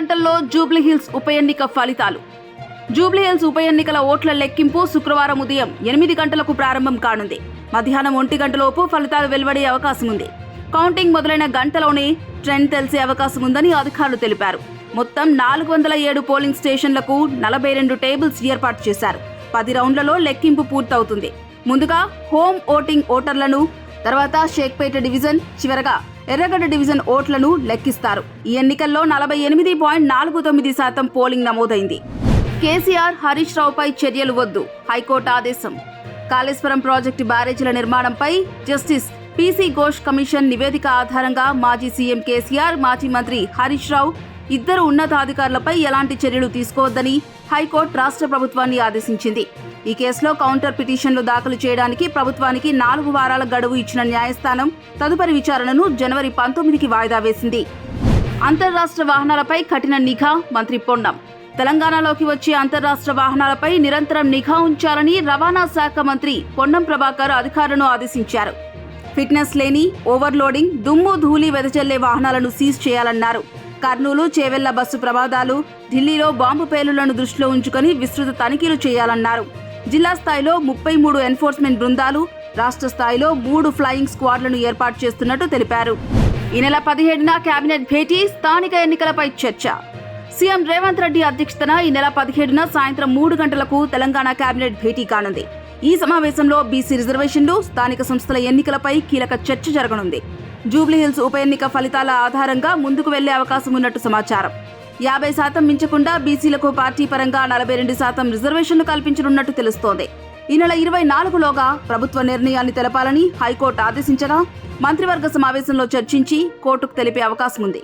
గంటల్లో జూబ్లీహిల్స్ ఉప ఎన్నిక ఫలితాలు. జూబ్లీహిల్స్ ఉప ఎన్నికల ఓట్ల లెక్కింపు శుక్రవారం ఉదయం ఎనిమిది గంటలకు ప్రారంభం కానుంది. మధ్యాహ్నం ఒంటి గంటలోపు ఫలితాలు వెలువడే అవకాశం ఉంది. కౌంటింగ్ మొదలైన గంటలోనే ట్రెండ్ తెలిసే అవకాశం ఉందని అధికారులు తెలిపారు. మొత్తం నాలుగు వందల ఏడు పోలింగ్ స్టేషన్లకు నలభై రెండు టేబుల్స్ ఏర్పాటు చేశారు. పది రౌండ్లలో లెక్కింపు పూర్తవుతుంది. ముందుగా హోమ్ ఓటింగ్ ఓటర్లను తర్వాత షేక్పేట డివిజన్ చివరగా ఎర్రగడ్డ డివిజన్ ఓట్లను లెక్కిస్తారు. ఈ ఎన్నికల్లో నలభై ఎనిమిది పాయింట్ నాలుగు తొమ్మిది శాతం పోలింగ్ నమోదైంది. కేసీఆర్ హరీష్ రావుపై చర్యలు వద్దు. హైకోర్టు ఆదేశం. కాళేశ్వరం ప్రాజెక్టు బ్యారేజీల నిర్మాణంపై జస్టిస్ పీసీ ఘోష్ కమిషన్ నివేదిక ఆధారంగా మాజీ సీఎం కేసీఆర్ మాజీ మంత్రి హరీష్ రావు ఇద్దరు ఉన్నతాధికారులపై ఎలాంటి చర్యలు తీసుకోవద్దని హైకోర్టు రాష్ట్ర ప్రభుత్వాన్ని ఆదేశించింది. ఈ కేసులో కౌంటర్ పిటిషన్లు దాఖలు చేయడానికి ప్రభుత్వానికి నాలుగు వారాల గడువు ఇచ్చిన న్యాయస్థానం తదుపరి విచారణను జనవరి పంతొమ్మిదికి వాయిదా వేసింది. అంతర్రాష్ట్ర వాహనాలపై కఠిన నిఘా మంత్రి పొన్నం. తెలంగాణలోకి వచ్చే అంతర్రాష్ట్ర వాహనాలపై నిరంతరం నిఘా ఉంచాలని రవాణా శాఖ మంత్రి పొన్నం ప్రభాకర్ అధికారులను ఆదేశించారు. ఫిట్నెస్ లేని ఓవర్లోడింగ్ దుమ్ము ధూళి వెదజల్లే వాహనాలను సీజ్ చేయాలన్నారు. కర్నూలు చేవెళ్ళ బస్సు ప్రమాదాలు ఢిల్లీలో బాంబు పేలులను దృష్టిలో ఉంచుకొని విస్తృత తనిఖీలు చేయాలన్నారు. జిల్లా స్థాయిలో ముప్పై మూడు ఎన్ఫోర్స్మెంట్ బృందాలు రాష్ట్ర స్థాయిలో మూడు ఫ్లయింగ్ స్క్వాడ్లను ఏర్పాటు చేస్తున్నట్టు తెలిపారు. ఈ నెల పదిహేడున కేబినెట్ భేటీ స్థానిక ఎన్నికలపై చర్చ. సీఎం రేవంత్ రెడ్డి అధ్యక్షతన ఈ నెల పదిహేడున సాయంత్రం మూడు గంటలకు తెలంగాణ కేబినెట్ భేటీ కానుంది. ఈ సమావేశంలో బీసీ రిజర్వేషన్లు స్థానిక సంస్థల ఎన్నికలపై కీలక చర్చ జరగనుంది. జూబ్లీహిల్స్ ఉప ఎన్నిక ఫలితాల ఆధారంగా ముందుకు వెళ్ళే అవకాశం ఉన్నట్టు సమాచారం. యాభై శాతం మించకుండా బీసీలకు పార్టీ పరంగా నలభై రెండు శాతం రిజర్వేషన్లు కల్పించనున్నట్టు తెలుస్తోంది. ఈ నెల ఇరవై నాలుగులోగా ప్రభుత్వ నిర్ణయాన్ని తెలపాలని హైకోర్టు ఆదేశించగా మంత్రివర్గ సమావేశంలో చర్చించి కోర్టుకు తెలిపే అవకాశం ఉంది